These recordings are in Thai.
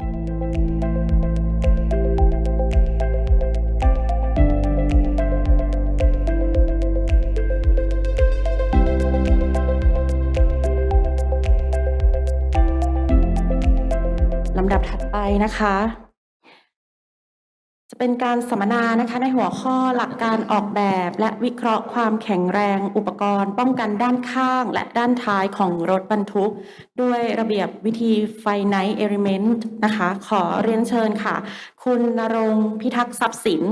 ลำดับถัดไปนะคะ เป็นการสัมมนานะคะในหัวข้อหลักการออกแบบ และวิเคราะห์ความแข็งแรง อุปกรณ์ ป้องกันด้านข้าง และด้านท้ายของรถบรรทุก ด้วยระเบียบวิธี Finite Element นะคะขอเรียนเชิญค่ะ คุณนรงพิทักษ์ทรัพย์สิน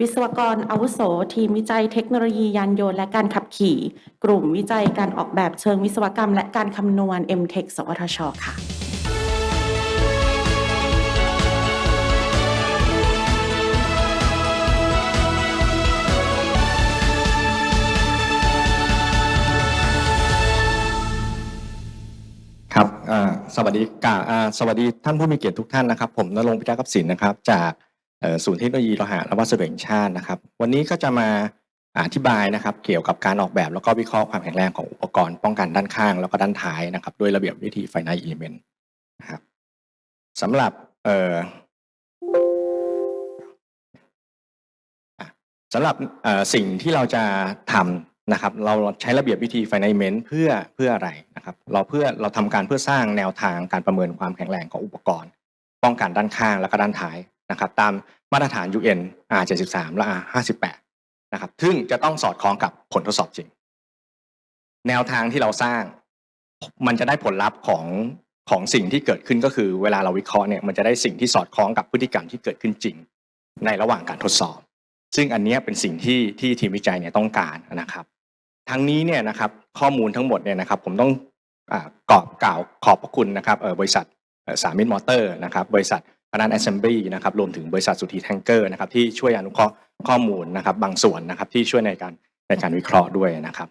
วิศวกรอาวุโส ทีมวิจัยเทคโนโลยียานยนต์และการขับขี่ กลุ่มวิจัยการออกแบบเชิงวิศวกรรม และการคำนวณ MTech สวทช ค่ะ สวัสดีกาอ่าสวัสดีท่านผู้มีเกียรติทุกท่านนะครับ ผมนรงค์พิทักษ์ศิลป์นะครับ จากเอ่อศูนย์เทคโนโลยีโลหะและวัสดุแห่งชาตินะครับ วันนี้ก็จะมาอธิบายนะครับ เกี่ยวกับการออกแบบแล้วก็วิเคราะห์ความแข็งแรงของอุปกรณ์ป้องกันด้านข้างแล้วก็ด้านท้ายนะครับ ด้วยระเบียบวิธี Finite Element นะครับสำหรับเอ่อสำหรับเอ่อสิ่งที่เราจะทำ นะครับเราใช้ระเบียบวิธี finitement เพื่อเพื่ออะไรนะครับเราเพื่อเราทำการเพื่อสร้างแนวทางการประเมินความแข็งแรงของอุปกรณ์ ป้องกันด้านข้างและก็ด้านท้ายนะครับตามมาตรฐาน UN R73 และ R58 นะครับซึ่งจะต้องสอดคล้องกับผลทดสอบจริง แนวทางที่เราสร้างมันจะได้ผลลัพธ์ของของสิ่งที่เกิดขึ้นก็คือเวลาเราวิเคราะห์เนี่ยมันจะได้สิ่งที่สอดคล้องกับพฤติกรรมที่เกิดขึ้นจริง ในระหว่างการทดสอบ ซึ่งอันนี้เป็นสิ่งที่ที่ทีมวิจัยเนี่ยต้องการนะครับ ทั้งนี้เนี่ยนะครับข้อมูลทั้งหมดเนี่ยนะครับผมต้องกอบกล่าวขอบพระคุณนะครับเออบริษัทสามิตมอเตอร์นะครับบริษัทพนันแอสเซมบลีนะครับรวมถึงบริษัทสุธีแทงเกอร์นะครับที่ช่วยอนุเคราะห์ข้อมูลนะครับบางส่วนนะครับที่ช่วยในการในการวิเคราะห์ด้วยนะครับ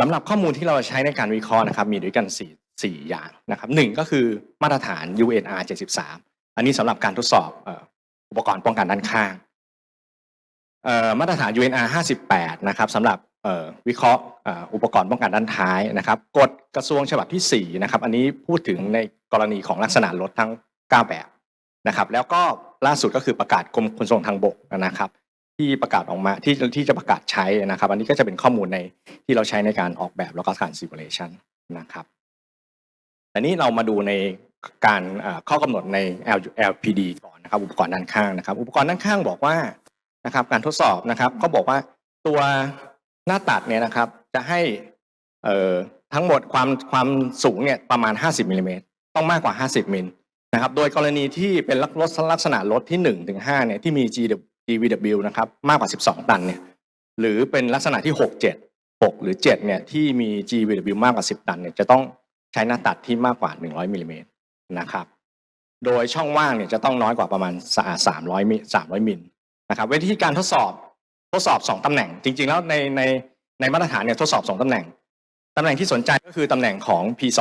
สำหรับข้อมูลที่เราใช้ในการวิเคราะห์นะครับมีด้วยกันสี่สี่อย่างนะครับหนึ่งก็คือมาตรฐาน UNR 73 อันนี้สำหรับการทดสอบอ,อุปกรณ์ป้องกันด้านข้างมาตรฐาน UNR 58 นะครับสำหรับ วิเคราะห์อุปกรณ์ป้องกันด้านท้ายนะครับกฎกระทรวงฉบับที่4นะครับอันนี้พูดถึงในกรณีของลักษณะรถทั้ง 9 แบบนะครับแล้วก็ล่าสุดก็คือประกาศกรมขนส่งทางบกนะครับที่ประกาศออกมาที่ที่จะประกาศใช้นะครับ อันนี้ก็จะเป็นข้อมูลในที่เราใช้ในการออกแบบแล้วก็การ simulation นะครับอันนี้เรามาดูในการข้อกำหนดใน L- LPD ก่อนนะครับอุปกรณ์ด้านข้างนะครับ อุปกรณ์ด้านข้างบอกว่านะครับการทดสอบนะครับก็บอกว่าตัว หน้าตัดเนี่ยนะครับจะให้เอ่อทั้งหมดความความสูงเนี่ยประมาณ 50มิลลิเมตรต้องมากกว่า 50มิลนะครับโดยกรณีที่เป็นรถลักษณะรถที่1ถึง5เนี่ยที่มี GW GVW นะครับมากกว่า 12 ตันเนี่ยหรือเป็นลักษณะที่ 6 7 6 หรือ7เนี่ยที่มี GVW มากกว่า 10 ตันเนี่ยจะต้องใช้หน้าตัดที่มากกว่า 100มิลลิเมตรนะครับโดยช่องว่างเนี่ยจะต้องน้อยกว่าประมาณ300มิล300มิลนะครับวิธีการทดสอบ ทดสอบสองตำแหน่ง จริง ๆ แล้วในในในมาตรฐานเนี่ยทดสอบสองตำแหน่ง ตำแหน่งที่สนใจก็คือตำแหน่งของ P2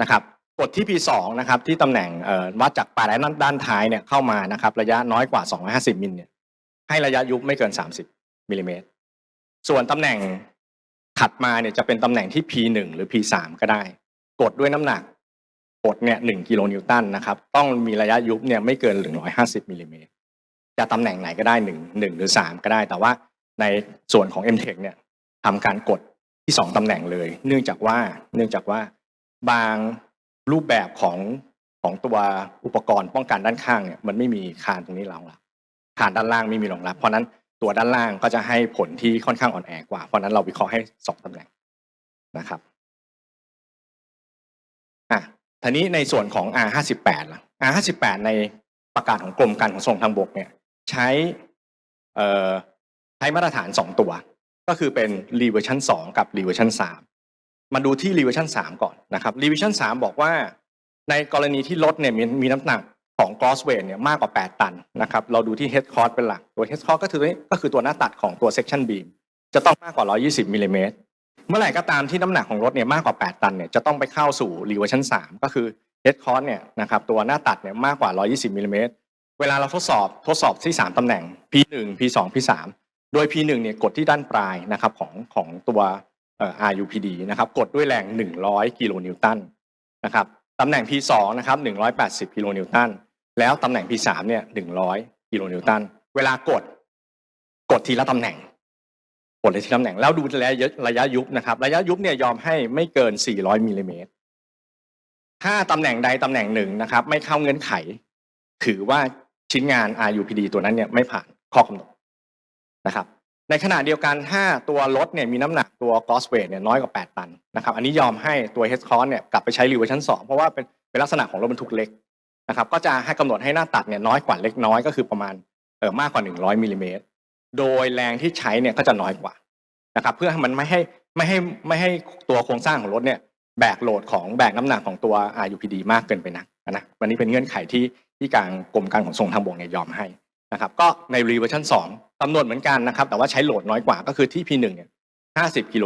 นะครับกดที่ P2 นะครับที่ตำแหน่งวัดจากปลายและด้านท้ายเนี่ยเข้ามานะครับระยะน้อยกว่า 250มิลเนี่ยให้ระยะยุบไม่เกิน 30มิลลิเมตรส่วนตำแหน่งถัดมาเนี่ยจะเป็นตำแหน่งที่ P1 หรือ P3 ก็ได้ กดด้วยน้ำหนักกดเนี่ย1กิโลนิวตันนะครับต้องมีระยะยุบเนี่ยไม่เกิน 150มิลลิเมตร จะตำแหน่งไหนก็ได้หนึ่งหนึ่งหรือสามก็ได้ แต่ว่าในส่วนของ m t e c h เนี่ยทำการกดที่สองตำแหน่งเลย เนื่องจากว่าเนื่องจากว่าบางรูปแบบของของตัวอุปกรณ์ป้องกันด้านข้างเนี่ยมันไม่มีคานตรงนี้รองรับคานด้านล่างไม่มีรองรับ เพราะนั้นตัวด้านล่างก็จะให้ผลที่ค่อนข้างอ่อนแอกว่า เพราะฉะนั้นเราวิเคราะห์ให้สองตำแหน่งนะครับอะทีนี้ในส่วนของ R58 ล่ะ R58 ในประกาศของกรมการขนส่งทางบกเนี่ย ใช้ใช้มาตรฐาน 2 ตัว ก็คือเป็น reversion 2 กับ reversion 3 มาดูที่ reversion 3 ก่อนนะครับ reversion 3 บอกว่า ในกรณีที่รถเนี่ยมีมีน้ำหนักของ gross weight เนี่ยมากกว่า 8 ตันนะครับ เราดูที่ head cost เป็นหลัก ตัว head cost ก็คือก็คือตัวหน้าตัดของตัว section beam จะต้องมากกว่า 120มิลลิเมตรเมื่อไหร่ก็ตามที่น้ำหนักของรถเนี่ยมากกว่า 8 ตันเนี่ยจะต้องไปเข้าสู่ reversion 3 ก็คือ head cost เนี่ยนะครับตัวหน้าตัดเนี่ยมากกว่า 120มิลลิเมตร เวลาเราทดสอบทดสอบที่ 3 ตำแหน่ง P1 P2 P3 โดย P1 เนี่ยกดที่ด้านปลายนะครับของของตัว RUPD นะครับกดด้วยแรง 100 กิโลนิวตันนะครับตำแหน่ง P2 นะครับ180 กิโลนิวตันแล้วตำแหน่ง P3 เนี่ย100 กิโลนิวตันเวลากดกดทีละตำแหน่ง กดเลยทีละตำแหน่งแล้วดูระยะระยะยุบนะครับ ระยะยุบเนี่ยยอมให้ไม่เกิน 400มิลลิเมตรถ้าตำแหน่งใดตำแหน่งหนึ่งนะครับ ไม่เข้าเงื่อนไข ถือว่า ชิ้นงาน RUPD ตัวนั้นเนี่ยไม่ผ่านข้อกำหนดนะครับในขณะเดียวกันถ้าตัวรถเนี่ยมีน้ำหนักตัว gross weight เนี่ยน้อยกว่า 8 ตันนะครับอันนี้ยอมให้ตัว head cost เนี่ยกลับไปใช้ reversion 2เพราะว่าเป็นเป็นลักษณะของรถบรรทุกเล็กนะครับก็จะให้กำหนดให้หน้าตัดเนี่ยน้อยกว่าเล็กน้อยก็คือประมาณเออมากกว่า 100มิลลิเมตรโดยแรงที่ใช้เนี่ยก็จะน้อยกว่านะครับเพื่อให้มันไม่ให้ไม่ให้ไม่ให้ตัวโครงสร้างของรถเนี่ยแบกโหลดของแบกน้ำหนักของตัว RUPD มากเกินไปนักนะวันนี้เป็นเงื่อนไขที่ ที่การกรมการขนส่งทางบกเนี่ยยอมให้นะครับก็ใน reversion 2กำหนดเหมือนกันนะครับ แต่ว่าใช้โหลดน้อยกว่าก็คือที่ P1 เนี่ย50กิโล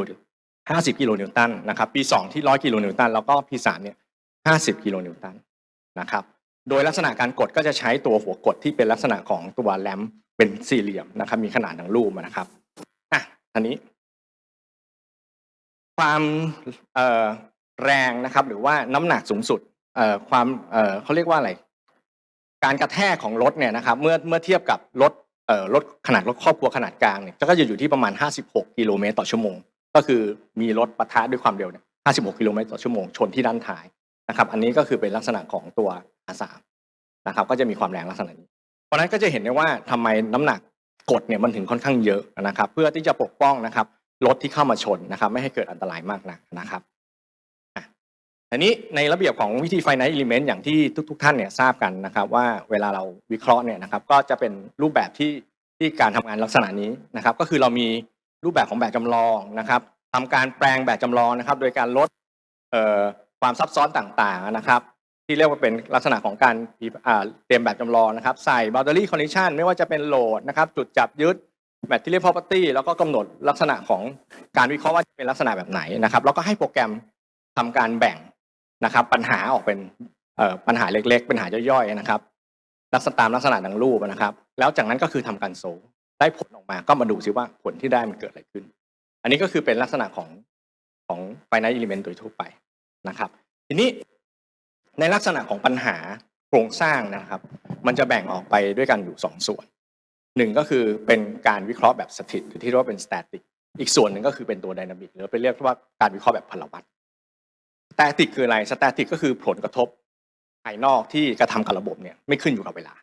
50 กิโลนิวตันนะครับ P2 ที่ 100 กิโลนิวตัน แล้วก็ P3 เนี่ย50 กิโลนิวตันนะครับ โดยลักษณะการกดก็จะใช้ตัวหัวกดที่เป็นลักษณะของตัวแรมเป็นสี่เหลี่ยมนะครับ มีขนาดดังรูปนะครับอะอันนี้ ความแรงนะครับ หรือว่าน้ำหนักสูงสุดความเขาเรียกว่าอะไร การกระแทกของรถเนี่ยนะครับเมื่อเมื่อเทียบกับรถเอ่อรถขนาดรถครอบครัวขนาดกลางเนี่ยก็จะอยู่ที่ประมาณ 56 กิโลเมตรต่อชั่วโมง ก็คือมีรถปะทะด้วยความเร็วเนี่ย56 กิโลเมตรต่อชั่วโมงชนที่ด้านท้ายนะครับ อันนี้ก็คือเป็นลักษณะของตัว R3 นะครับ ก็จะมีความแรงลักษณะนี้ เพราะนั้นก็จะเห็นได้ว่าทำไมน้ำหนักกดเนี่ยมันถึงค่อนข้างเยอะนะครับ เพื่อที่จะปกป้องนะครับรถที่เข้ามาชนนะครับ ไม่ให้เกิดอันตรายมากนักนะครับ อันนี้ในระเบียบของวิธี finite element อย่างที่ทุกๆท่านเนี่ยทราบกันนะครับ ว่าเวลาเราวิเคราะห์เนี่ยนะครับ ก็จะเป็นรูปแบบที่ที่การทำงานลักษณะนี้นะครับ ก็คือเรามีรูปแบบของแบบจำลองนะครับทำการแปลงแบบจำลองนะครับ โดยการลดความซับซ้อนต่างๆนะครับ ที่เรียกว่าเป็นลักษณะของการเตรียมแบบจำลองนะครับ ใส่ boundary condition ไม่ว่าจะเป็นโหลดนะครับ จุดจับยึด material property แล้วก็กำหนดลักษณะของการวิเคราะห์ว่าจะเป็นลักษณะแบบไหนนะครับ แล้วก็ให้โปรแกรมทำการแบ่ง นะครับ ปัญหาออกเป็นปัญหาเล็ก ๆ ปัญหาย่อยๆนะครับลักษณะตามลักษณะดังรูปนะครับ แล้วจากนั้นก็คือทำการโซลได้ผลออกมาก็มาดูซิว่าผลที่ได้มันเกิดอะไรขึ้น อันนี้ก็คือเป็นลักษณะของของ finite element โดยทั่วไปนะครับ ทีนี้ในลักษณะของปัญหาโครงสร้างนะครับ มันจะแบ่งออกไปด้วยกันอยู่สองส่วนหนึ่งก็คือเป็นการวิเคราะห์แบบสถิตหรือที่เรียกว่าเป็น static อีกส่วนหนึ่งก็คือเป็นตัว dynamic หรือไปเรียกว่าการวิเคราะห์แบบพลวัต แตติกคืออะไรสแตติกก็คือผลกระทบภายนอกที่กระทำกับระบบเนี่ยไม่ขึ้นอยู่กับเวลา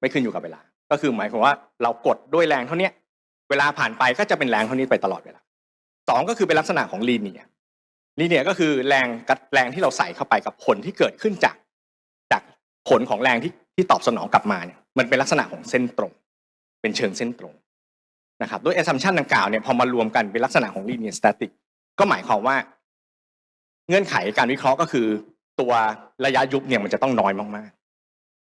ไม่ขึ้นอยู่กับเวลา ก็คือหมายความว่าเรากดด้วยแรงเท่านี้เวลาผ่านไปก็จะเป็นแรงเท่านี้ไปตลอดเวลาสองก็คือเป็นลักษณะของลีเนียลีเนียก็คือแรงกัดแรงที่เราใส่เข้าไปกับผลที่เกิดขึ้นจาก จากผลของแรงที่ที่ตอบสนองกลับมาเนี่ยมันเป็นลักษณะของเส้นตรง เป็นเชิงเส้นตรงนะครับด้วย assumption ดังกล่าวเนี่ยพอมารวมกันเป็นลักษณะของ linear static ก็หมายความว่า เงื่อนไขการวิเคราะห์ก็คือ ตัวระยะยุบเนี่ยมันจะต้องน้อยมาก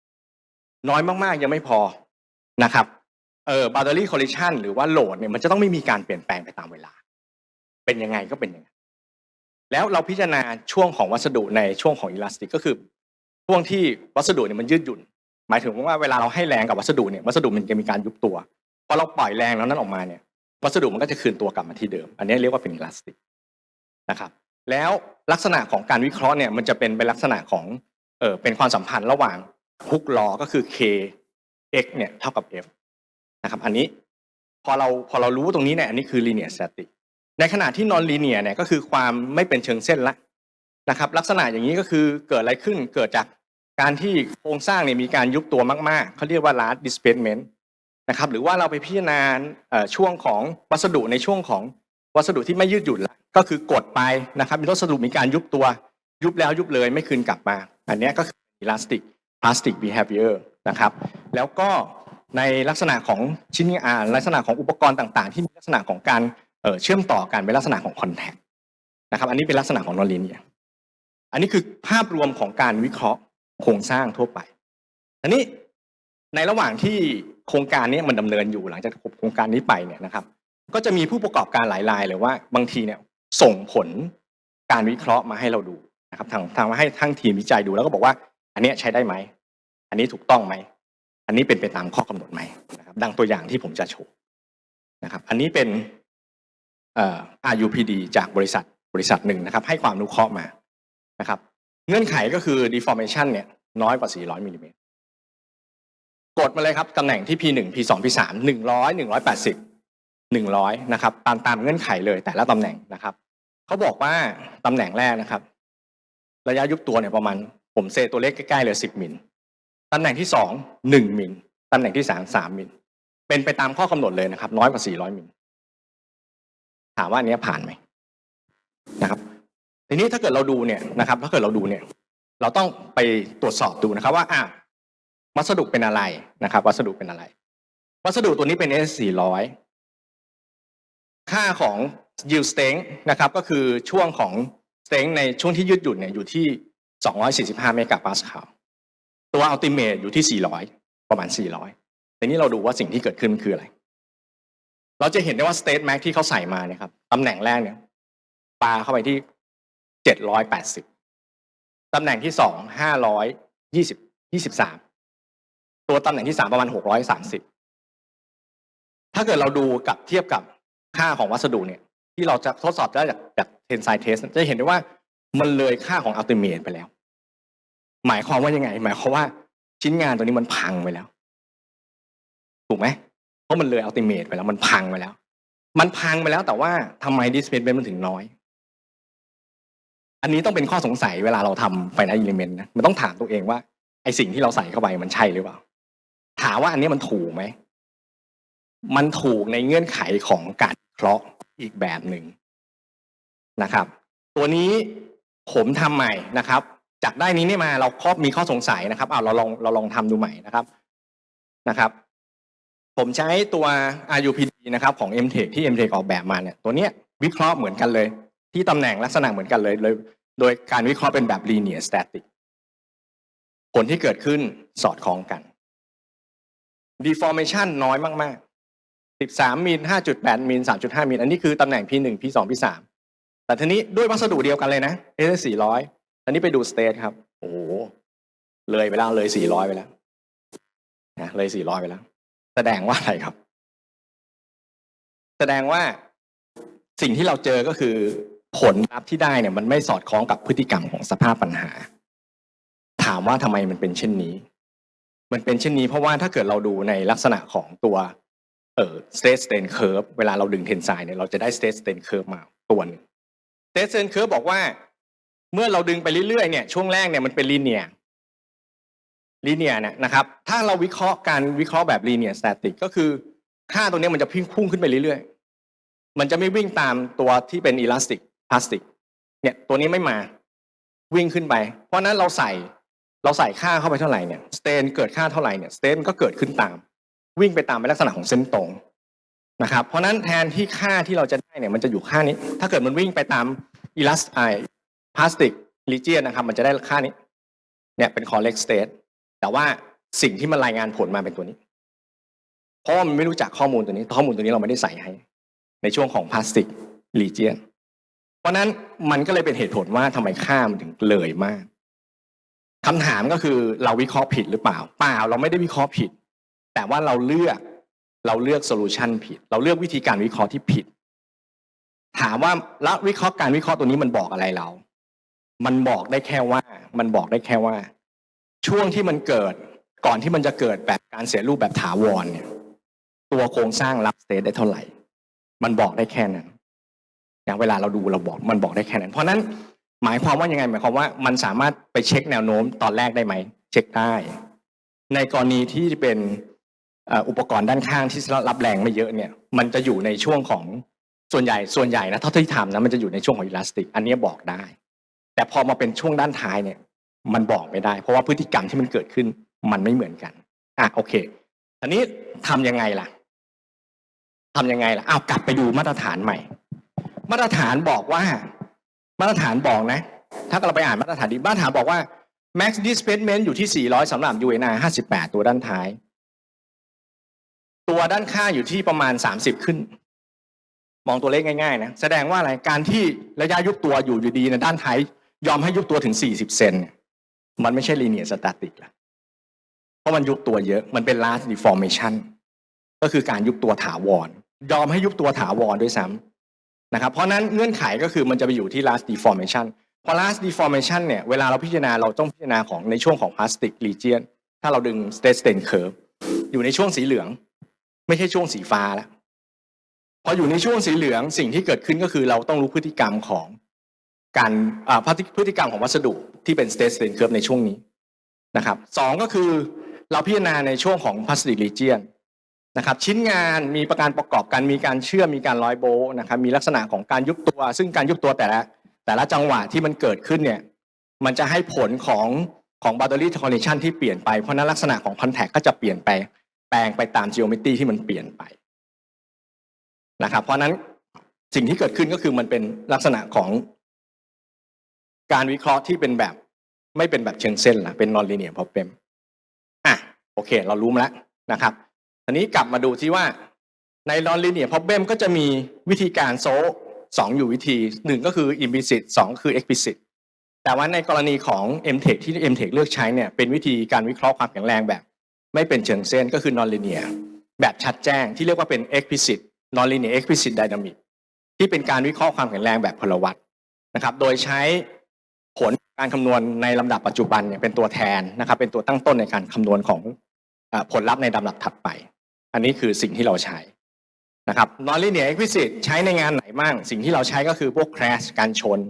ๆ น้อยมากๆ ยังไม่พอนะครับเออ boundary collision หรือว่าโหลดเนี่ยมันจะต้องไม่มีการเปลี่ยนแปลงไปตามเวลา เป็นยังไงก็เป็นยังไงแล้วเราพิจารณาช่วงของวัสดุในช่วงของอิลาสติกก็คือช่วงที่วัสดุเนี่ยมันยืดหยุ่น หมายถึงว่าเวลาเราให้แรงกับวัสดุเนี่ยวัสดุมันจะมีการยุบตัวพอเราปล่อยแรงแล้วนั้นออกมาเนี่ย วัสดุมันก็จะคืนตัวกลับมาที่เดิม อันนี้เรียกว่าเป็นอิลาสติกนะครับ แล้วลักษณะของการวิเคราะห์เนี่ยมันจะเป็นเป็นลักษณะของเออเป็นความสัมพันธ์ระหว่างฮุกลอก็คือ k x เนี่ยเท่ากับ f นะครับ อันนี้พอเราพอเรารู้ตรงนี้เนี่ยอันนี้คือ linear static ในขณะที่ non linear เนี่ยก็คือความไม่เป็นเชิงเส้นละนะครับ ลักษณะอย่างนี้ก็คือเกิดอะไรขึ้นเกิดจากการที่โครงสร้างเนี่ยมีการยุบตัวมากๆ เขาเรียกว่า large displacement นะครับ หรือว่าเราไปพิจารณาช่วงของวัสดุในช่วงของวัสดุที่ไม่ยืดหยุ่นละ ก็คือกดไปนะครับมีวัสดุมีการยุบตัว ยุบแล้วยุบเลยไม่คืนกลับมา อันนี้ก็คือ elastic plastic behavior นะครับ แล้วก็ในลักษณะของชิ้นงานลักษณะของอุปกรณ์ต่าง ๆ ที่มีลักษณะของการเออเชื่อมต่อกันเป็นลักษณะของ contact นะครับ อันนี้เป็นลักษณะของ non-linear อันนี้คือภาพรวมของการวิเคราะห์โครงสร้างทั่วไปอันนี้ในระหว่างที่โครงการนี้มันดำเนินอยู่หลังจากโครงการนี้ไปเนี่ยนะครับ ก็จะมีผู้ประกอบการหลายรายเลยว่าบางทีเนี่ย ส่งผลการวิเคราะห์มาให้เราดูนะครับทางทางมาให้ทั้งทีมวิจัยดูแล้วก็บอกว่า อันนี้ใช้ได้ไหม อันนี้ถูกต้องไหม อันนี้เป็นไปตามข้อกำหนดไหมนะครับดังตัวอย่างที่ผมจะโชว์นะครับ อันนี้เป็นเอ่อ RUPD จากบริษัทบริษัทหนึ่งนะครับ ให้ความนุเคราะห์มานะครับ เงื่อนไขก็คือ deformation เนี่ยน้อยกว่า 400มิลลิเมตรกดมาเลยครับตำแหน่งที่ P1 P2 P3 100 180 100นะครับตามตามเงื่อนไขเลยแต่ละตำแหน่งนะครับเขาบอกว่าตำแหน่งแรกนะครับ ระยะยุบตัวเนี่ยประมาณ ผมเซตัวเลขใกล้ๆเลย10มิลตำแหน่งที่สอง1มิลตำแหน่งที่สาม3มิลเป็นไปตามข้อกำหนดเลยนะครับ น้อยกว่า 400มิลถามว่าอันนี้ผ่านไหมนะครับ ทีนี้ถ้าเกิดเราดูเนี่ยนะครับ ถ้าเกิดเราดูเนี่ย เราต้องไปตรวจสอบดูนะครับ ว่าอะวัสดุเป็นอะไรนะครับ วัสดุเป็นอะไร วัสดุตัวนี้เป็น S 400 ค่าของ yield strength นะครับก็คือช่วงของ strength ในช่วงที่ยืดหยุ่นเนี่ยอยู่ที่ 245 เมกะปาสคาลตัว ultimate อยู่ที่ 400 ประมาณ 400ทีนี้เราดูว่าสิ่งที่เกิดขึ้นคืออะไร เราจะเห็นได้ว่า state max ที่เขาใส่มาเนี่ยครับตำแหน่งแรกเนี่ยปาเข้าไปที่เจ็ดร้อยแปดสิบตำแหน่งที่สองห้าร้อยยี่สิบยี่สิบสามตัวตำแหน่งที่สามประมาณหกร้อยสามสิบถ้าเกิดเราดูกับเทียบกับ ค่าของวัสดุเนี่ยที่เราจะทดสอบได้จากจากเทนไซเทสจะเห็นได้ว่ามันเลยค่าของอัลติเมทไปแล้ว หมายความว่ายังไง หมายความว่าชิ้นงานตัวนี้มันพังไปแล้ว ถูกไหมเพราะมันเลยอัลติเมทไปแล้ว มันพังไปแล้ว มันพังไปแล้ว แต่ว่าทำไมดิสเพนมันถึงน้อย อันนี้ต้องเป็นข้อสงสัยเวลาเราทำไฟน a ล e ิเมนต์นะมันต้องถามตัวเองว่าไอสิ่งที่เราใส่เข้าไปมันใช่หรือเปล่า ถามว่าอันนี้มันถูกไหมมันถูกในเงื่อนไขของการ เคราะห์อีกแบบหนึ่งนะครับ ตัวนี้ผมทำใหม่นะครับ จากได้นี้นี่มาเราครอบมีข้อสงสัยนะครับเอาเราลองเราลองทำดูใหม่นะครับนะครับ ผมใช้ตัว RUPD นะครับของ MTech ที่ MTech ออกแบบมาเนี่ยตัวเนี้ยวิเคราะห์เหมือนกันเลย ที่ตำแหน่งลักษณะเหมือนกันเลยเลย โดยการวิเคราะห์เป็นแบบ linear static ผลที่เกิดขึ้นสอดคล้องกัน deformation น้อยมาก 13 มิล 5.8 มิล 3.5 มิล อันนี้คือตำแหน่ง P1 P2 P3 แต่ทีนี้ด้วยวัสดุเดียวกันเลยนะ S 400อันนี้ไปดู state ครับ โอ้โห เลยไปแล้วเลย 400 ไปแล้วนะเลย 400 ไปแล้ว แสดงว่าอะไรครับ แสดงว่าสิ่งที่เราเจอก็คือผลลัพธ์ที่ได้เนี่ย มันไม่สอดคล้องกับพฤติกรรมของสภาพปัญหา ถามว่าทำไมมันเป็นเช่นนี้ มันเป็นเช่นนี้เพราะว่าถ้าเกิดเราดูในลักษณะของตัว เอ่อ state strain curve เวลาเราดึงเทนไซน์เนี่ยเราจะได้ state strain curve มาตัวนึง state strain curve บอกว่า เมื่อเราดึงไปเรื่อยๆเนี่ยช่วงแรกเนี่ยมันเป็น linear linear เนี่ยนะครับถ้าเราวิเคราะห์การวิเคราะห์แบบ linear static ก็คือค่าตัวนี้มันจะพุ่งขึ้นไปเรื่อยๆ มันจะไม่วิ่งตามตัวที่เป็น elastic plastic เนี่ยตัวนี้ไม่มาวิ่งขึ้นไป เพราะนั้นเราใส่เราใส่ค่าเข้าไปเท่าไหร่เนี่ยสเตนเกิดค่าเท่าไหร่เนี่ยสเตนก็เกิดขึ้นตาม วิ่งไปตามเป็นลักษณะของเส้นตรงนะครับเพราะนั้นแทนที่ค่าที่เราจะได้เนี่ยมันจะอยู่ค่านี้ ถ้าเกิดมันวิ่งไปตาม elast ไอพลาสติก region นะครับมันจะได้ค่านี้เนี่ยเป็น correct state แต่ว่าสิ่งที่มันรายงานผลมาเป็นตัวนี้ เพราะมันไม่รู้จักข้อมูลตัวนี้ ข้อมูลตัวนี้เราไม่ได้ใส่ให้ ในช่วงของพลาสติก region เพราะฉะนั้นมันก็เลยเป็นเหตุผลว่าทำไมค่ามันถึงเลยมากคำถามก็คือเราวิเคราะห์ผิดหรือเปล่า เปล่าเราไม่ได้วิเคราะห์ผิด แต่ว่าเราเลือกเราเลือกโซลูชันผิด เราเลือกวิธีการวิเคราะห์ที่ผิด ถามว่าแล้ววิเคราะห์การวิเคราะห์ตัวนี้มันบอกอะไรเรา มันบอกได้แค่ว่า มันบอกได้แค่ว่า ช่วงที่มันเกิดก่อนที่มันจะเกิดแบบการเสียรูปแบบถาวรเนี่ย ตัวโครงสร้างรับสเตทได้เท่าไหร่ มันบอกได้แค่นั้นอย่างเวลาเราดูเราบอกมันบอกได้แค่นั้น เพราะนั้นหมายความว่ายังไงหมายความว่ามันสามารถไปเช็คแนวโน้มตอนแรกได้ไหม เช็คได้ ในกรณีที่เป็น อุปกรณ์ด้านข้างที่รับแรงไม่เยอะเนี่ยมันจะอยู่ในช่วงของส่วนใหญ่ส่วนใหญ่นะเท่าที่ทำนะมันจะอยู่ในช่วงของอิลาสติก อันนี้บอกได้ แต่พอมาเป็นช่วงด้านท้ายเนี่ย มันบอกไม่ได้ เพราะว่าพฤติกรรมที่มันเกิดขึ้นมันไม่เหมือนกันอะโอเคอันนี้ทำยังไงล่ะทำยังไงล่ะอ้าวกลับไปดูมาตรฐานใหม่ มาตรฐานบอกว่า มาตรฐานบอกนะ ถ้าเราไปอ่านมาตรฐานดีมาตรฐานบอกว่า max displacement อยู่ที่ 400สำหรับ UNR 58 ตัวด้านท้าย ตัวด้านข้างอยู่ที่ประมาณ 30 ขึ้น มองตัวเลขง่ายๆนะแสดงว่าอะไรการที่ระยะยุบตัวอยู่อยู่ดีในด้านท้ายยอมให้ยุบตัวถึง 40 เซนเนี่ยมันไม่ใช่ linear static ละเพราะมันยุบตัวเยอะมันเป็น large deformation ก็คือการยุบตัวถาวร ยอมให้ยุบตัวถาวรด้วยซ้ำนะครับเพราะนั้นเงื่อนไขก็คือมันจะไปอยู่ที่ last deformation porous deformation เนี่ยเวลาเราพิจารณาเราต้องพิจารณาของในช่วงของ plastic region ถ้าเราดึง stress strain curve อยู่ในช่วงสีเหลือง ไม่ใช่ช่วงสีฟ้าแล้วพออยู่ในช่วงสีเหลืองสิ่งที่เกิดขึ้นก็คือเราต้องรู้พฤติกรรมของการพฤติกรรมของวัสดุที่เป็น stress strain curve ในช่วงนี้นะครับสองก็คือเราพิจารณาในช่วงของ plastic region นะครับชิ้นงานมีประการประกอบกันมีการเชื่อมมีการร้อยโบนะครับมีลักษณะของการยุบตัว ซึ่งการยุบตัวแต่ละแต่ละจังหวะที่มันเกิดขึ้นเนี่ยมันจะให้ผลของของ boundary condition ที่เปลี่ยนไปเพราะนั้นลักษณะของ contact ก็จะเปลี่ยนไป ปลงไปตาม geometry ที่มันเปลี่ยนไปนะครับ เพราะนั้นสิ่งที่เกิดขึ้นก็คือมันเป็นลักษณะของการวิเคราะห์ที่เป็นแบบ ไม่เป็นแบบเชิงเส้นละเป็น non linear problem อะโอเค เรารู้มาแล้วนะครับทีนี้กลับมาดูที่ว่าใน non linear problem ก็จะมีวิธีการโซลสองอยู่วิธีหนึ่งก็คือ implicit สองคือ explicit แต่ว่าในกรณีของ MTech ที่ MTech เลือกใช้เนี่ยเป็นวิธีการวิเคราะห์ความแข็งแรงแบบ ไม่เป็นเชิงเส้นก็คือ non linear แบบชัดแจ้งที่เรียกว่าเป็น explicit non linear explicit dynamic ที่เป็นการวิเคราะห์ความแข็งแรงแบบพลวัตนะครับ โดยใช้ผลการคำนวณในลำดับปัจจุบันเนี่ยเป็นตัวแทนนะครับ เป็นตัวตั้งต้นในการคำนวณของอผลลัพธ์ในลำดับถัดไป อันนี้คือสิ่งที่เราใช้นะครับ non-linear explicit ใช้ในงานไหนบ้างสิ่งที่เราใช้ก็คือพวก crash การชน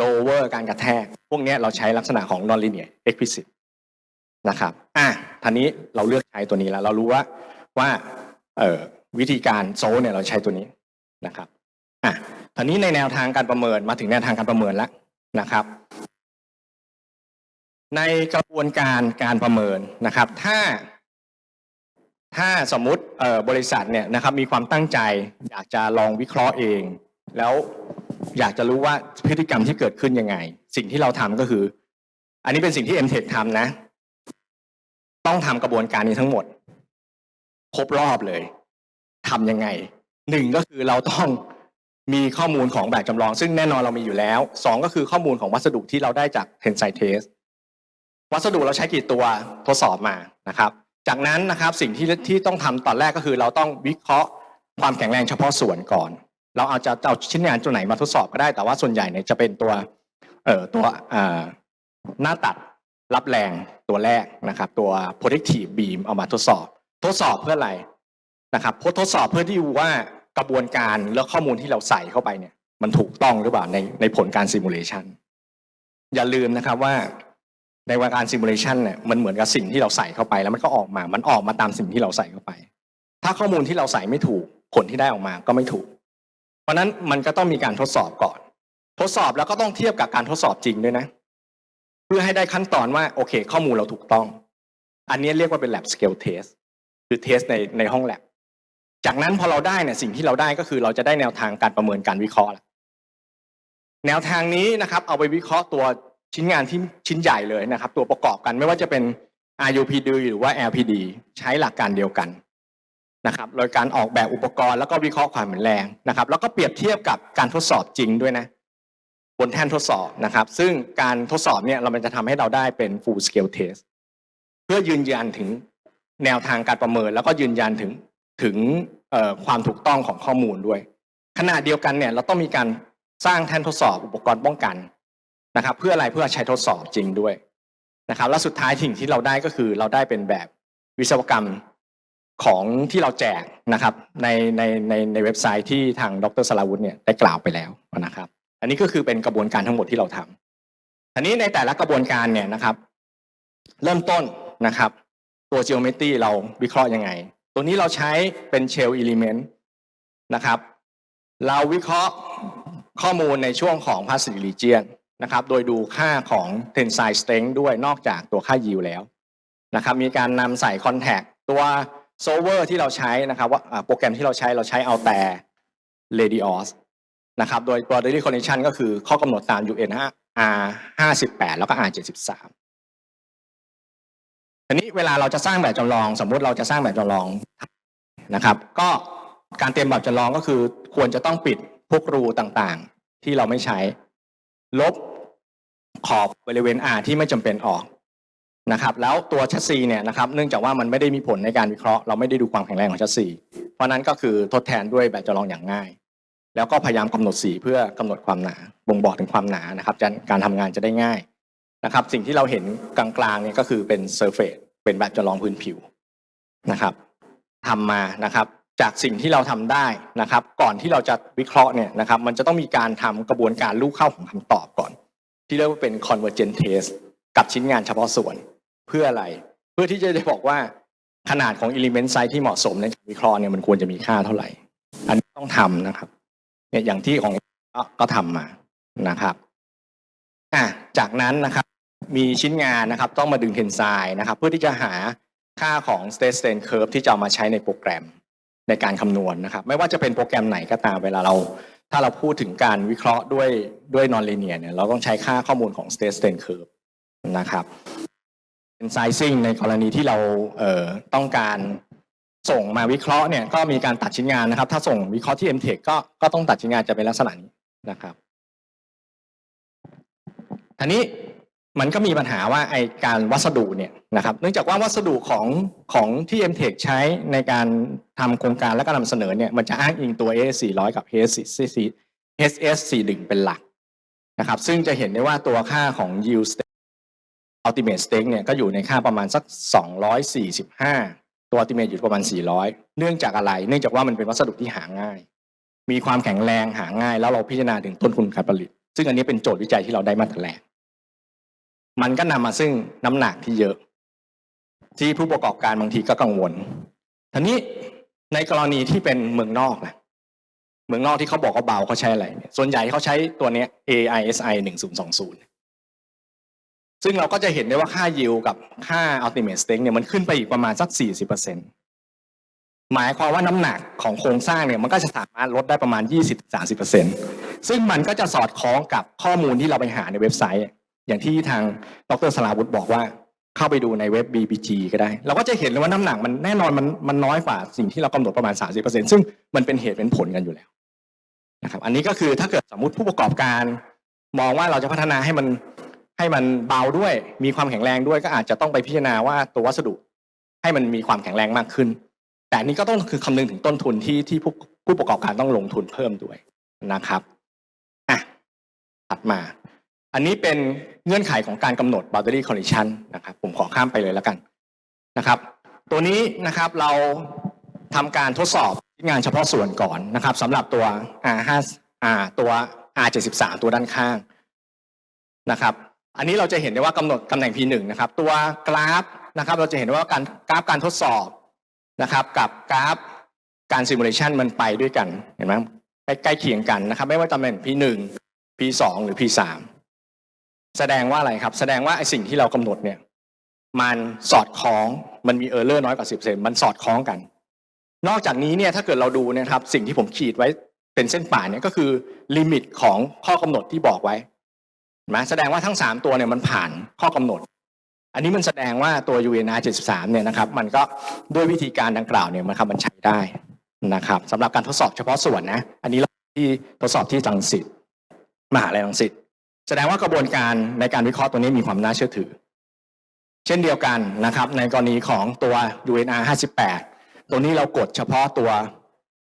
lower การกระแทก พวกนี้เราใช้ลักษณะของ non-linear explicit นะครับอะทีนี้เราเลือกใช้ตัวนี้แล้ว เรารู้ว่าว่าเอ่อวิธีการโซเนี่ยเราใช้ตัวนี้นะครับอะทีนี้ในแนวทางการประเมินมาถึงแนวทางการประเมินแล้วนะครับ ในกระบวนการการประเมินนะครับ ถ้า ถ้าสมมุติเออบริษัทเนี่ยนะครับ มีความตั้งใจ อยากจะลองวิเคราะห์เอง แล้วอยากจะรู้ว่าพฤติกรรมที่เกิดขึ้นยังไง สิ่งที่เราทำก็คือ อันนี้เป็นสิ่งที่ MTech ทำนะ ต้องทำกระบวนการนี้ทั้งหมด ครบรอบเลยทำยังไงหนึ่งก็คือเราต้องมีข้อมูลของแบบจำลอง ซึ่งแน่นอนเรามีอยู่แล้วสองก็คือข้อมูลของวัสดุที่เราได้จาก Tensile Test วัสดุเราใช้กี่ตัวทดสอบมานะครับ จากนั้นนะครับสิ่งที่ที่ต้องทำตอนแรกก็คือ เราต้องวิเคราะห์ความแข็งแรงเฉพาะส่วนก่อน เราเอาจะเอาชิ้นงานตัวไหนมาทดสอบก็ได้แต่ว่าส่วนใหญ่เนี่ยจะเป็นตัวเอ่อตัวอ่อหน้าตัด รับแรงตัวแรกนะครับ ตัว protective beam เอามาทดสอบ ทดสอบเพื่ออะไรนะครับทดสอบเพื่อที่ดูว่ากระบวนการและข้อมูลที่เราใส่เข้าไปเนี่ย มันถูกต้องหรือเปล่าในในผลการซิมูเลชันอย่าลืมนะครับว่าในวงการซิมูเลชันเนี่ยมันเหมือนกับสิ่งที่เราใส่เข้าไปแล้วมันก็ออกมา มันออกมาตามสิ่งที่เราใส่เข้าไป ถ้าข้อมูลที่เราใส่ไม่ถูกผลที่ได้ออกมาก็ไม่ถูก เพราะฉะนั้นมันก็ต้องมีการทดสอบก่อน ทดสอบแล้วก็ต้องเทียบกับการทดสอบจริงด้วยนะ พื่อให้ได้ขั้นตอนว่า โอเค ข้อมูลเราถูกต้อง อันนี้เรียกว่าเป็น lab scale test คือเทสในในห้อง lab จากนั้นพอเราได้เนี่ยสิ่งที่เราได้ก็คือเราจะได้แนวทางการประเมินการวิเคราะห์แล้แนวทางนี้นะครับ เอาไปวิเคราะห์ตัวชิ้นงานที่ชิ้นใหญ่เลยนะครับ ตัวประกอบกันไม่ว่าจะเป็น RUPD หรือว่า LPD ใช้หลักการเดียวกันนะครับโดยการออกแบบอุปกรณ์แล้วก็วิเคราะห์ความแข็งแรงนะครับ แล้วก็เปรียบเทียบกับการทดสอบจริงด้วยนะ บนแท่นทดสอบนะครับ ซึ่งการทดสอบเนี่ยเราจะทำให้เราได้เป็น full scale test เพื่อยืนยันถึงแนวทางการประเมิน แล้วก็ยืนยันถึงถึงความถูกต้องของข้อมูลด้วย ขณะเดียวกันเนี่ยเราต้องมีการสร้างแท่นทดสอบอุปกรณ์ป้องกันนะครับ เพื่ออะไรเพื่อใช้ทดสอบจริงด้วยนะครับ แล้วสุดท้ายสิ่งที่เราได้ก็คือเราได้เป็นแบบวิศวกรรมของที่เราแจกนะครับในในในในเว็บไซต์ที่ทางดรสลาวุฒิเนี่ยได้กล่าวไปแล้วนะครับ อันนี้ก็คือเป็นกระบวนการทั้งหมดที่เราทำอันนี้ในแต่ละกระบวนการเนี่ยนะครับ เริ่มต้นนะครับ ตัว geometry เราวิเคราะห์ยังไง ตัวนี้เราใช้เป็น shell element นะครับ เราวิเคราะห์ข้อมูลในช่วงของ plastic region นะครับ โดยดูค่าของ tensile strength ด้วยนอกจากตัวค่า yield แล้วนะครับ มีการนำใส่ contact ตัว solver ที่เราใช้นะครับว่าโปรแกรมที่เราใช้เราใช้ Altair Radios นะครับโดย boundary condition ก็คือข้อกำหนดตาม UN R 58แล้วก็ R 73ทีนี้เวลาเราจะสร้างแบบจำลอง สมมติเราจะสร้างแบบจำลองนะครับ ก็การเตรียมแบบจำลองก็คือควรจะต้องปิดพวกรูต่างๆ ที่เราไม่ใช้ ลบขอบบริเวณ R ที่ไม่จำเป็นออกนะครับแล้วตัวชัสซีเนี่ยนะครับเนื่องจากว่ามันไม่ได้มีผลในการวิเคราะห์ เราไม่ได้ดูความแข็งแรงของชัสซีเพราะนั้นก็คือทดแทนด้วยแบบจำลองอย่างง่าย แล้วก็พยายามกำหนดสีเพื่อกำหนดความหนาบ่งบอกถึงความหนานะครับการทำงานจะได้ง่ายนะครับ สิ่งที่เราเห็นกลางๆเนี่ยก็คือเป็นเซอร์เฟสเป็นแบบจำลองพื้นผิวนะครับทำมานะครับ จากสิ่งที่เราทำได้นะครับ ก่อนที่เราจะวิเคราะห์เนี่ยนะครับ มันจะต้องมีการทำกระบวนการลูกเข้าของคำตอบก่อน ที่เรียกว่าเป็น convergent test กับชิ้นงานเฉพาะส่วนเพื่ออะไร เพื่อที่จะได้บอกว่าขนาดของ element size ที่เหมาะสมในการวิเคราะห์เนี่ยมันควรจะมีค่าเท่าไหร่ อันนี้ต้องทำนะครับ เนี่ยอย่างที่ของก็ทำมานะครับอะจากนั้นนะครับมีชิ้นงานนะครับ ต้องมาดึงเทนไซน์นะครับ เพื่อที่จะหาค่าของ state strain curve ที่จะามาใช้ในโปรแกรมในการคำนวณนะครับ ไม่ว่าจะเป็นโปรแกรมไหนก็ตามเวลาเรา ถ้าเราพูดถึงการวิเคราะห์ด้วยด้วย non linear เนี่ยเราต้องใช้ค่าข้อมูลของ state strain curve นะครับเป็น sizing ในกรณีที่เราเอ่อต้องการ ส่งมาวิเคราะห์เนี่ยก็มีการตัดชิ้นงานนะครับ ถ้าส่งวิเคราะห์ที่ MTech ก็ก็ต้องตัดชิ้นงานจะเป็นลักษณะนี้นะครับทีนี้มันก็มีปัญหาว่าไอการวัสดุเนี่ยนะครับ เนื่องจากว่าวัสดุของของที่ MTech ใช้ในการทำโครงการและการนำเสนอเนี่ยมันจะอ้างอิงตัว AS 400 กับ HS HS 41เป็นหลักนะครับ ซึ่งจะเห็นได้ว่าตัวค่าของ yield stake ultimate stake เนี่ยก็อยู่ในค่าประมาณสัก 245 ตัว ultimate อยู่ประมาณ 400 เนื่องจากอะไร เนื่องจากว่ามันเป็นวัสดุที่หาง่าย มีความแข็งแรงหาง่าย แล้วเราพิจารณาถึงต้นทุนการผลิต ซึ่งอันนี้เป็นโจทย์วิจัยที่เราได้มาแต่แรกมันก็นำมาซึ่งน้ำหนักที่เยอะ ที่ผู้ประกอบการบางทีก็กังวลทีนี้ในกรณีที่เป็นเมืองนอกนะเมืองนอกที่เขาบอกว่าเบาเขาใช้อะไร ส่วนใหญ่เขาใช้ตัวนี้ AISI 1020 ซึ่งเราก็จะเห็นได้ว่าค่า yield กับค่า ultimate stake เนี่ยมันขึ้นไปอีกประมาณสัก 40%หมายความว่าน้ำหนักของโครงสร้างเนี่ยมันก็จะสามารถลดได้ประมาณ 20-30%ซึ่งมันก็จะสอดคล้องกับข้อมูลที่เราไปหาในเว็บไซต์ อย่างที่ทางดรสลาวุฒิบอกว่าเข้าไปดูในเว็บ BBG ก็ได้ เราก็จะเห็นเลยว่าน้ำหนักมันแน่นอนมันมันน้อยกว่าสิ่งที่เรากำหนดประมาณ 30%ซึ่งมันเป็นเหตุเป็นผลกันอยู่แล้วนะครับ อันนี้ก็คือถ้าเกิดสมมติผู้ประกอบการ มองว่าเราจะพัฒนาให้มัน ให้มันเบาด้วย มีความแข็งแรงด้วยก็อาจจะต้องไปพิจารณาว่าตัววัสดุ ให้มันมีความแข็งแรงมากขึ้น แต่นนี้ก็ต้องคือคำนึงถึงต้นทุนที่ที่ผู้ผู้ประกอบการต้องลงทุนเพิ่มด้วยนะครับอะถัดมา อันนี้เป็นเงื่อนไขของการกำหนด boundary condition นะครับ ผมขอข้ามไปเลยแล้วกันนะครับ ตัวนี้นะครับเราทำการทดสอบงานเฉพาะส่วนก่อนนะครับสำหรับตัว R5 R ตัว R73 ตัวด้านข้างนะครับ อันนี้เราจะเห็นได้ว่ากำหนดตำแหน่ง P1 นะครับ ตัวกราฟนะครับ เราจะเห็นว่าการกราฟการทดสอบนะครับ กับกราฟการซิมูเลชันมันไปด้วยกันเห็นไหมใกล้เคียงกันนะครับ ไม่ว่าตำแหน่ง P1 P2 หรือ P3 แสดงว่าอะไรครับ แสดงว่าไอสิ่งที่เรากำหนดเนี่ย มันสอดคล้องมันมีเออร์เลอร์น้อยกว่า 10%มันสอดคล้องกัน นอกจากนี้เนี่ยถ้าเกิดเราดูนะครับ สิ่งที่ผมขีดไว้เป็นเส้นป่านเนี่ยก็คือลิมิตของข้อกำหนดที่บอกไว้ นไหมแสดงว่าทั้ง 3 ตัวเนี่ยมันผ่านข้อกำหนด อันนี้มันแสดงว่าตัว UNR 73เนี่ยนะครับ มันก็ด้วยวิธีการดังกล่าวเนี่ยมันครับมันใช้ได้นะครับสำหรับการทดสอบเฉพาะส่วนนะ อันนี้เราที่ทดสอบที่รังสิตมหาลัยรังสิตแสดงว่ากระบวนการในการวิเคราะห์ตัวนี้มีความน่าเชื่อถือ เช่นเดียวกันนะครับ ในกรณีของตัว UNR 58 ตัวนี้เรากดเฉพาะตัว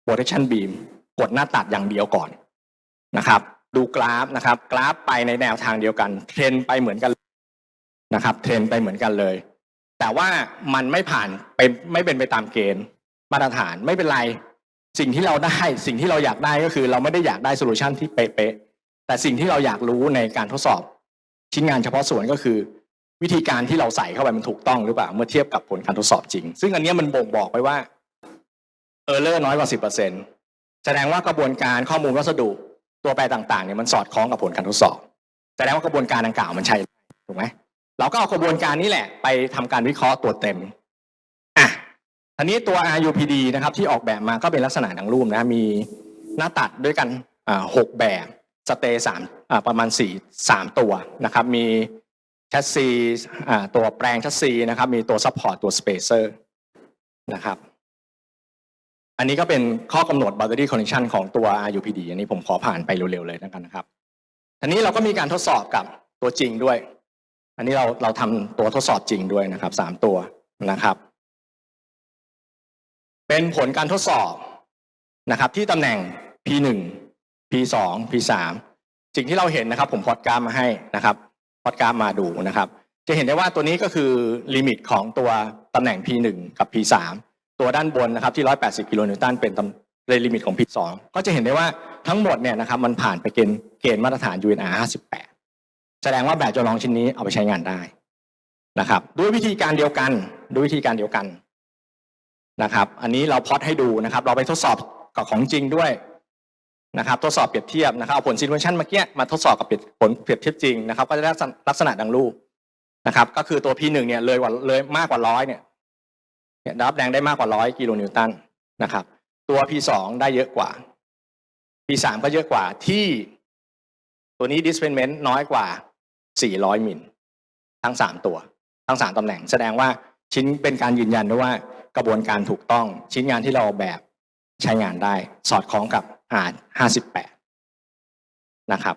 protection beam กดหน้าตัดอย่างเดียวก่อนนะครับ ดูกราฟนะครับ กราฟไปในแนวทางเดียวกัน เทรนไปเหมือนกันนะครับ เทรนไปเหมือนกันเลย แต่ว่ามันไม่ผ่านเป็นไม่เป็นไปตามเกณฑ์มาตรฐานไม่เป็นไร สิ่งที่เราได้สิ่งที่เราอยากได้ก็คือ เราไม่ได้อยากได้โซลูชันที่เป๊ะๆแต่สิ่งที่เราอยากรู้ในการทดสอบ ชิ้นงานเฉพาะส่วนก็คือ วิธีการที่เราใส่เข้าไปมันถูกต้องหรือเปล่าเมื่อเทียบกับผลการทดสอบจริง ซึ่งอันนี้มันบ่งบอกไปว่าเออร์เลอร์น้อยกว่า10%แสดงว่ากระบวนการข้อมูลวัสดุ ตัวแปรต่างๆเนี่ยมันสอดคล้องกับผลการทดสอบแสดงว่ากระบวนการดังกล่าวมันใช่ถูกไหมเราก็เอากระบวนการนี้แหละ ไปทำการวิเคราะห์ตัวเต็มอะทีนี้ตัว RUPD นะครับ ที่ออกแบบมาก็เป็นลักษณะดังรูปนะมีหน้าตัดด้วยกันอ่าหกแบบสเตย์สามอ่าประมาณสี่สามตัวนะครับ มีแชสซีอ่าตัวแปลงแชสซีนะครับ มีตัวซัพพอร์ตตัวสเปเซอร์นะครับ อันนี้ก็เป็นข้อกำหนด boundary condition ของตัว RUPD อันนี้ผมขอผ่านไปเร็วๆเลยแล้วกันนะครับทีนี้เราก็มีการทดสอบกับตัวจริงด้วย อันนี้เราเราทำตัวทดสอบจริงด้วยนะครับสามตัวนะครับ เป็นผลการทดสอบนะครับ ที่ตำแหน่ง P1 P2 P3 สิ่งที่เราเห็นนะครับ ผมพอดกราฟมาให้นะครับพอดกราฟมาดูนะครับ จะเห็นได้ว่าตัวนี้ก็คือลิมิตของตัวตำแหน่ง P1 กับ P3 ตัวด้านบนนะครับที่ 180 กิโลนิวตันเป็นตำเลยลิมิตของ P2 ก็จะเห็นได้ว่าทั้งหมดเนี่ยนะครับมันผ่านไปเกณฑ์เกณฑ์มาตรฐาน UNR 58 แสดงว่าแบบจำลองชิ้นนี้เอาไปใช้งานได้นะครับด้วยวิธีการเดียวกันด้วยวิธีการเดียวกันนะครับ อันนี้เราพอดให้ดูนะครับ เราไปทดสอบกับของจริงด้วยนะครับ ทดสอบเปรียบเทียบนะครับเอาผลซิมูเลชันเมื่อกี้มาทดสอบกับผลเปรียบเทียบจริงนะครับ ก็จะได้ลักษณะดังรูปนะครับ ก็คือตัว P1 เนี่ยเลยกว่าเลยมากกว่าร้อยเนี่ย เนี่ยดับแรงได้มากกว่าร้อยกิโลนิวตันนะครับ ตัว P2 ได้เยอะกว่า P3 ก็เยอะกว่าที่ตัวนี้ displacement น้อยกว่า 400 มิลทั้ง 3 ตัว ทั้ง 3ตำแหน่ง แสดงว่าชิ้นเป็นการยืนยันด้วยว่ากระบวนการถูกต้องชิ้นงานที่เราออกแบบใช้งานได้ สอดคล้องกับอา58 นะครับ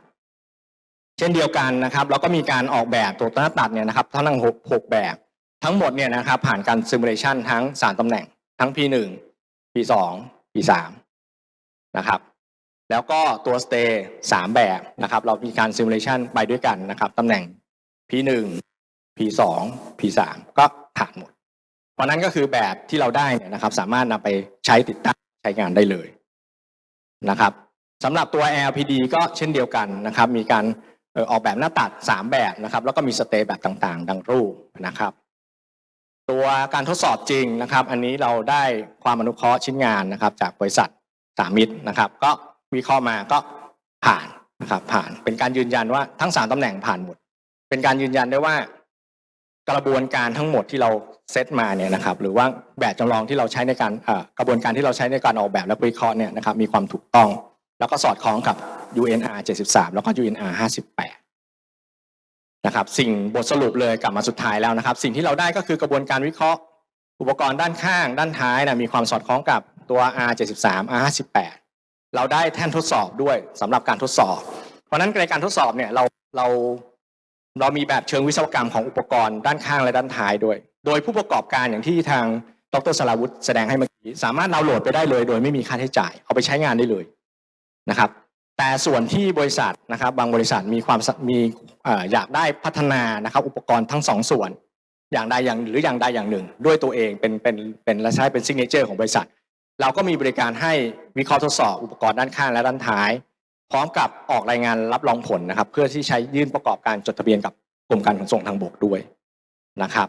เช่นเดียวกันนะครับ เราก็มีการออกแบบตัวหน้าตัดเนี่ยนะครับทั้งหกแบบ ทั้งหมดเนี่ยนะครับผ่านการซิมูเลชันทั้ง3ตำแหน่ง ทั้ง P1 P2 P3 นะครับแล้วก็ตัว stay สามแบบนะครับ เรามีการซิมูเลชันไปด้วยกันนะครับตำแหน่ง P1 P2 P3 ก็ผ่านหมด เพราะนั้นก็คือแบบที่เราได้เนี่ยนะครับ สามารถนำไปใช้ติดตั้งใช้งานได้เลยนะครับสำหรับตัว LPD ก็เช่นเดียวกันนะครับ มีการออออกแบบหน้าตัด 3 แบบนะครับ แล้วก็มีสเตย์แบบต่างๆ ดังรูปนะครับ ตัวการทดสอบจริงนะครับ อันนี้เราได้ความอนุเคราะห์ชิ้นงานนะครับ จากบริษัทสามมิตรนะครับ ก็วิเคราะห์มาก็ผ่านนะครับ ผ่านเป็นการยืนยันว่าทั้งสามตำแหน่งผ่านหมด เป็นการยืนยันได้ว่ากระบวนการทั้งหมดที่เราเซตมาเนี่ยนะครับ หรือว่าแบบจำลองที่เราใช้ในการกระบวนการที่เราใช้ในการออกแบบและวิเคราะห์เนี่ยนะครับ มีความถูกต้อง แล้วก็สอดคล้องกับ UNR 73 แล้วก็ UNR 58 นะครับสิ่งบทสรุปเลยกลับมาสุดท้ายแล้วนะครับ สิ่งที่เราได้ก็คือกระบวนการวิเคราะห์ อุปกรณ์ด้านข้าง ด้านท้ายนะมีความสอดคล้องกับตัว R 73 R 58 เราได้แท่นทดสอบด้วยสำหรับการทดสอบ เพราะฉะนั้นในการทดสอบเนี่ยเราเราเรามีแบบเชิงวิศวกรรมของอุปกรณ์ด้านข้างและด้านท้ายด้วย โดยผู้ประกอบการอย่างที่ทางดรสราวุฒิแสดงให้เมื่อกี้สามารถดาวน์โหลดไปได้เลย โดยไม่มีค่าใช้จ่ายเอาไปใช้งานได้เลยนะครับ แต่ส่วนที่บริษัทนะครับบางบริษัทมีความมีเอ่ออยากได้พัฒนานะครับอุปกรณ์ทั้งสองส่วน อย่างใดอย่างหรืออย่างใดอย่างหนึ่ง ด้วยตัวเองเป็นเป็นเป็นและใช้เป็นซิกเนเจอร์ของบริษัท เราก็มีบริการให้วิเคราะห์ทดสอบอุปกรณ์ด้านข้างและด้านท้าย พร้อมกับออกรายงานรับรองผลนะครับ เพื่อที่ใช้ยื่นประกอบการจดทะเบียนกับกรมการขนส่งทางบกด้วยนะครับ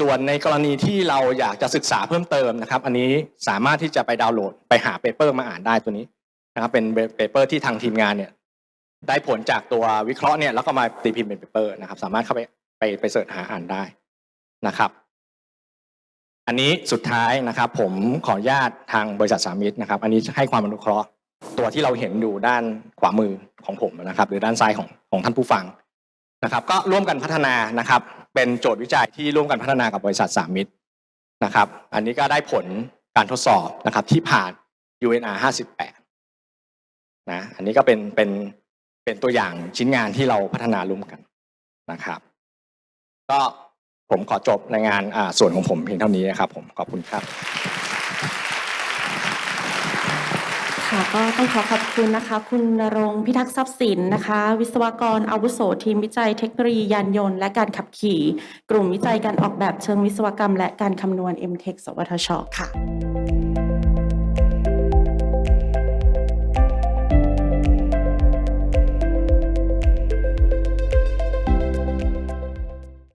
ส่วนในกรณีที่เราอยากจะศึกษาเพิ่มเติมนะครับ อันนี้สามารถที่จะไปดาวน์โหลดไปหาเปเปอร์มาอ่านได้ตัวนี้ นะครับเป็นเปเปอร์ที่ทางทีมงานเนี่ยได้ผลจากตัววิเคราะห์เนี่ยแล้วก็มาตีพิมพ์เป็นเปเปอร์นะครับ สามารถเข้าไปไปไปเสิร์ชหาอ่านได้นะครับ อันนี้สุดท้ายนะครับ ผมขออนุญาตทางบริษัทสามิตรนะครับ อันนี้ให้ความอนุเคราะห์ ตัวที่เราเห็นอยู่ด้านขวามือของผมนะครับ หรือด้านซ้ายของของท่านผู้ฟังนะครับ ก็ร่วมกันพัฒนานะครับ เป็นโจทย์วิจัยที่ร่วมกันพัฒนากับบริษัทสามิตรนะครับ อันนี้ก็ได้ผลการทดสอบนะครับที่ผ่าน UNR 58 นะอันนี้ก็เป็นเป็นเป็นตัวอย่างชิ้นงานที่เราพัฒนาร่วมกันนะครับ ก็ผมขอจบในงานอ่าส่วนของผมเพียงเท่านี้นะครับ ผมขอบคุณครับค่ะก็ต้องขอขอบคุณนะคะ คุณณรงพิทักษ์ทรัพย์สินนะคะ วิศวกรอาวุโสทีมวิจัยเทคโนโลยียานยนต์และการขับขี่ กลุ่มวิจัยการออกแบบเชิงวิศวกรรม และการคำนวณ MTech สวทช ค่ะ